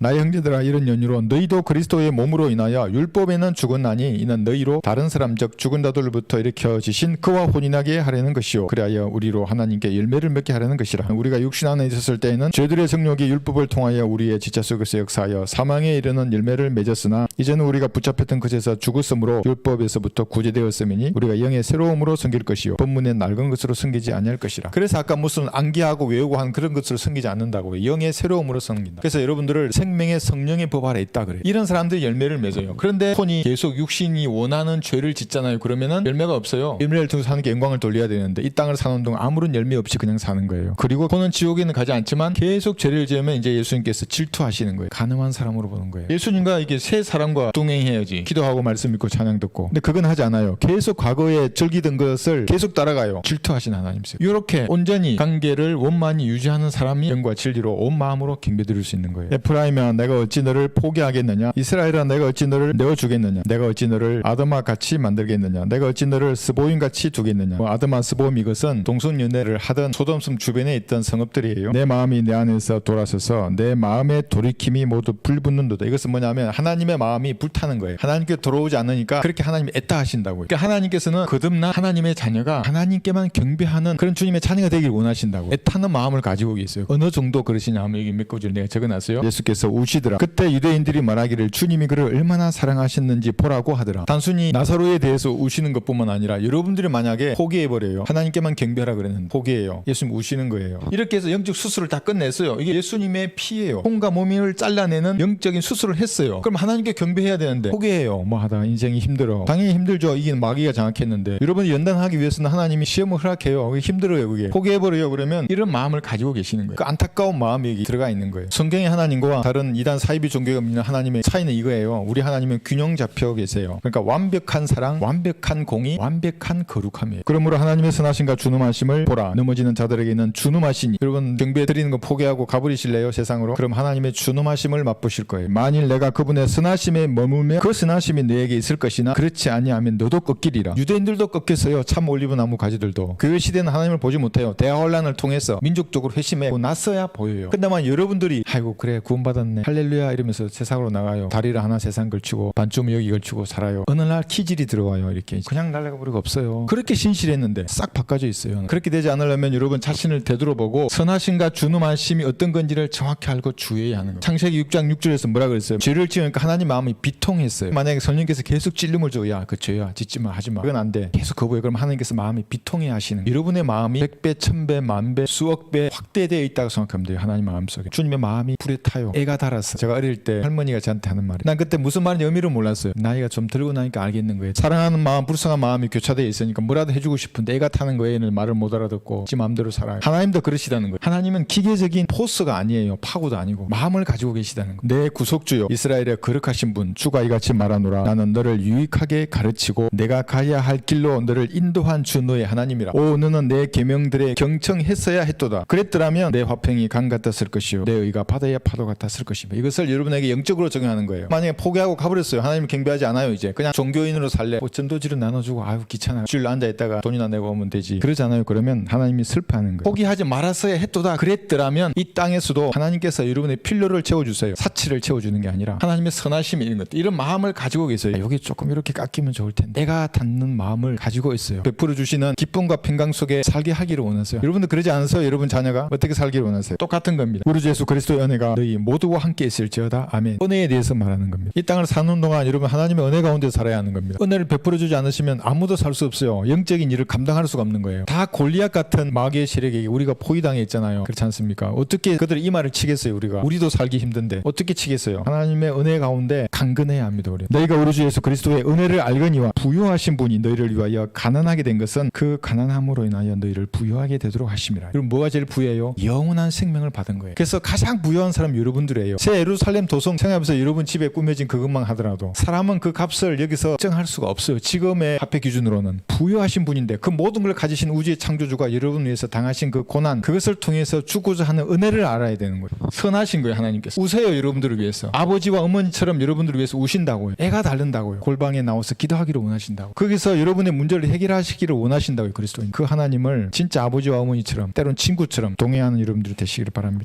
나의 형제들아 이런 연유로 너희도 그리스도의 몸으로 인하여 율법에는 죽었나니 이는 너희로 다른 사람 즉 죽은 자들로부터 일으켜지신 그와 혼인하게 하려는 것이요. 그리하여 우리로 하나님께 열매를 맺게 하려는 것이라. 우리가 육신 안에 있었을 때에는 죄들의 성욕이 율법을 통하여 우리의 지체 속에서 역사하여 사망에 이르는 열매를 맺었으나 이제는 우리가 붙잡혔던 것에서 죽었으므로 율법에서부터 구제되었음이니 우리가 영의 새로움으로 섬길 것이요. 본문의 낡은 것으로 섬기지 아니할 것이라. 그래서 아까 무슨 암기하고 외우고 한 그런 것으로 섬기지 않는다고 영의 새로움으로 섬긴다. 그래서 여러분들을 생 명의 성령의 법 아래 있다 그래 이런 사람들이 열매를 맺어요. 그런데 손이 계속 육신이 원하는 죄를 짓잖아요. 그러면은 열매가 없어요. 열매를 통해서 하나님께 영광을 돌려야 되는데 이 땅을 사는 동안 아무런 열매 없이 그냥 사는 거예요. 그리고 그는 지옥에는 가지 않지만 계속 죄를 지으면 이제 예수님께서 질투하시는 거예요. 가늠한 사람으로 보는 거예요. 예수님과 이게 새 사람과 동행해야지 기도하고 말씀 믿고 찬양 듣고. 근데 그건 하지 않아요. 계속 과거에 즐기던 것을 계속 따라가요. 질투하신 하나님이세요 이렇게 온전히 관계를 원만히 유지하는 사람이 영과 진리로 온 마음으로 경배드릴 수 있는 거예요. 에프라임 아 내가 어찌 너를 포기하겠느냐? 이스라엘아 내가 어찌 너를 내어주겠느냐? 내가 어찌 너를 아드마 같이 만들겠느냐? 내가 어찌 너를 스보임 같이 두겠느냐? 뭐 아드마 스보임 이것은 동성연애를 하던 소돔섬 주변에 있던 성읍들이에요. 내 마음이 내 안에서 돌아서서 내 마음의 돌이킴이 모두 불붙는도다. 이것은 뭐냐면 하나님의 마음이 불타는 거예요. 하나님께 돌아오지 않으니까 그렇게 하나님이 애따 하신다고요. 그러니까 하나님께서는 거듭난 하나님의 자녀가 하나님께만 경배하는 그런 주님의 자녀가 되길 원하신다고. 애타는 마음을 가지고 계세요. 어느 정도 그러시냐? 하면 여기 몇 구절 내가 적어놨어요. 예수께서 우시더라. 그때 유대인들이 말하기를 주님이 그를 얼마나 사랑하셨는지 보라고 하더라. 단순히 나사로에 대해서 우시는 것뿐만 아니라 여러분들이 만약에 포기해버려요. 하나님께만 경배하라 그랬는데 포기해요. 예수님 우시는 거예요. 이렇게 해서 영적 수술을 다 끝냈어요. 이게 예수님의 피예요. 손과 몸을 잘라내는 영적인 수술을 했어요. 그럼 하나님께 경배해야 되는데 포기해요. 뭐 하다 인생이 힘들어. 당연히 힘들죠. 이게 마귀가 장악했는데. 여러분이 연단하기 위해서는 하나님이 시험을 허락해요. 그게 힘들어요 그게. 포기해버려요. 그러면 이런 마음을 가지고 계시는 거예요. 그 안타까운 마음이 들어가 있는 거예요. 성경의 하나님과 다른 이단 사이비 종교가 믿는 하나님의 차이는 이거예요. 우리 하나님은 균형 잡혀 계세요. 그러니까 완벽한 사랑 완벽한 공의 완벽한 거룩함이에요. 그러므로 하나님의 선하심과 준엄하심을 보라. 넘어지는 자들에게는 준엄하시니 여러분 경배 드리는 거 포기하고 가버리실래요? 세상으로? 그럼 하나님의 준엄하심을 맛보실 거예요. 만일 내가 그분의 선하심에 머물면 그 선하심이 너에게 있을 것이나 그렇지 아니하면 너도 꺾이리라. 유대인들도 꺾였어요. 참 올리브 나무 가지들도. 그 시대는 하나님을 보지 못해요. 대화혼란을 통해서 민족적으로 회심하고 났어야 보여요. 근데만 여러분들이 아이고 그래 구원받 았네. 할렐루야 이러면서 세상으로 나가요. 다리를 하나 세상 걸치고 반쯤 여기 걸치고 살아요. 어느 날 키질이 들어와요 이렇게. 그냥 날아가 버리고 없어요. 그렇게 신실했는데 싹 바꿔져 있어요. 그렇게 되지 않으려면 여러분 자신을 되돌아보고 선하심과 준엄하심이 어떤 건지를 정확히 알고 주의해야 하는 거예요. 창세기 6장 6절에서 뭐라 그랬어요? 죄를 지으니까 하나님 마음이 비통했어요. 만약에 성령께서 계속 찔림을 줘야 그 죄야 짓지 마 하지 마. 그건 안돼. 계속 거부해 그럼 하나님께서 마음이 비통해 하시는. 여러분의 마음이 100배 1000배 만배 수억 배 확대되어 있다고 생각하면 돼요 하나님 마음속에. 주님의 마음이 불에 타요. 애가 달았어 제가 어릴 때 할머니가 저한테 하는 말이 난 그때 무슨 말인지 의미를 몰랐어요. 나이가 좀 들고 나니까 알겠는 거예요. 사랑하는 마음 불쌍한 마음이 교차되어 있으니까 뭐라도 해주고 싶은데 애가 타는 거에는 말을 못 알아듣고 지 마음대로 살아요. 하나님도 그러시다는 거예요. 하나님은 기계적인 포스가 아니에요. 파고도 아니고 마음을 가지고 계시다는 거예요. 내 구속주요. 이스라엘의 거룩하신 분 주가 이같이 말하노라. 나는 너를 유익하게 가르치고 내가 가야 할 길로 너를 인도한 주 너의 하나님이라. 오 너는 내 계명들에 경청했어야 했도다. 그랬더라면 내 화평이 강 같았을 것이요. 내 의가 바다의 파도 같았을 것이며 이것을 여러분에게 영적으로 적용하는 거예요. 만약에 포기하고 가버렸어요. 하나님을 경배하지 않아요 이제. 그냥 종교인으로 살래. 뭐 전도지를 나눠주고 아유 귀찮아. 주일 앉아 있다가 돈이나 내고 오면 되지. 그러지 않아요. 그러면 하나님이 슬퍼하는 거예요. 포기하지 말았어야 했도다. 그랬더라면 이 땅에서도 하나님께서 여러분의 필요를 채워주세요. 사치를 채워주는 게 아니라 하나님의 선하심이 이런 것들 이런 마음을 가지고 계세요. 여기 조금 이렇게 깎이면 좋을 텐데. 내가 닿는 마음을 가지고 있어요. 베풀어 주시는 기쁨과 평강 속에 살게 하기를 원하세요. 여러분들 그러지 않으세요 여러분 자녀가? 어떻게 살기를 원하세요? 똑같은 겁니다. 우리 주 예수 그리스도의 은혜가 너희 모두 와 함께 있을지어다. 아멘. 은혜에 대해서 말하는 겁니다. 이 땅을 사는 동안 여러분 하나님의 은혜 가운데 살아야 하는 겁니다. 은혜를 베풀어 주지 않으시면 아무도 살 수 없어요. 영적인 일을 감당할 수가 없는 거예요. 다 골리앗 같은 마귀의 세력에게 우리가 포위당해 있잖아요. 그렇지 않습니까? 어떻게 그들이 이 말을 치겠어요 우리가? 우리도 살기 힘든데 어떻게 치겠어요? 하나님의 은혜 가운데 강건해야 합니다 우리. 너희가 우리 주 예수 그리스도의 은혜를 알거니와 부유하신 분이 너희를 위하여 가난하게 된 것은 그 가난함으로 인하여 너희를 부유하게 되도록 하심이라 그럼 뭐가 제일 부유해요? 영원한 생명을 받은 거예요. 그래서 가장 부유한 사람 여러분들 이에요. 새 예루살렘 도성 생각하면서 여러분 집에 꾸며진 그것만 하더라도 사람은 그 값을 여기서 정할 수가 없어요. 지금의 화폐 기준으로는 부유하신 분인데 그 모든 걸 가지신 우주의 창조주가 여러분 위해서 당하신 그 고난 그것을 통해서 주고자 하는 은혜를 알아야 되는 거예요. 선하신 거예요 하나님께서. 우세요 여러분들을 위해서. 아버지와 어머니처럼 여러분들을 위해서 우신다고요. 애가 다른다고요. 골방에 나와서 기도하기를 원하신다고. 거기서 여러분의 문제를 해결하시기를 원하신다고요 그리스도인. 그 하나님을 진짜 아버지와 어머니처럼 때론 친구처럼 동행하는 여러분들이 되시기를 바랍니다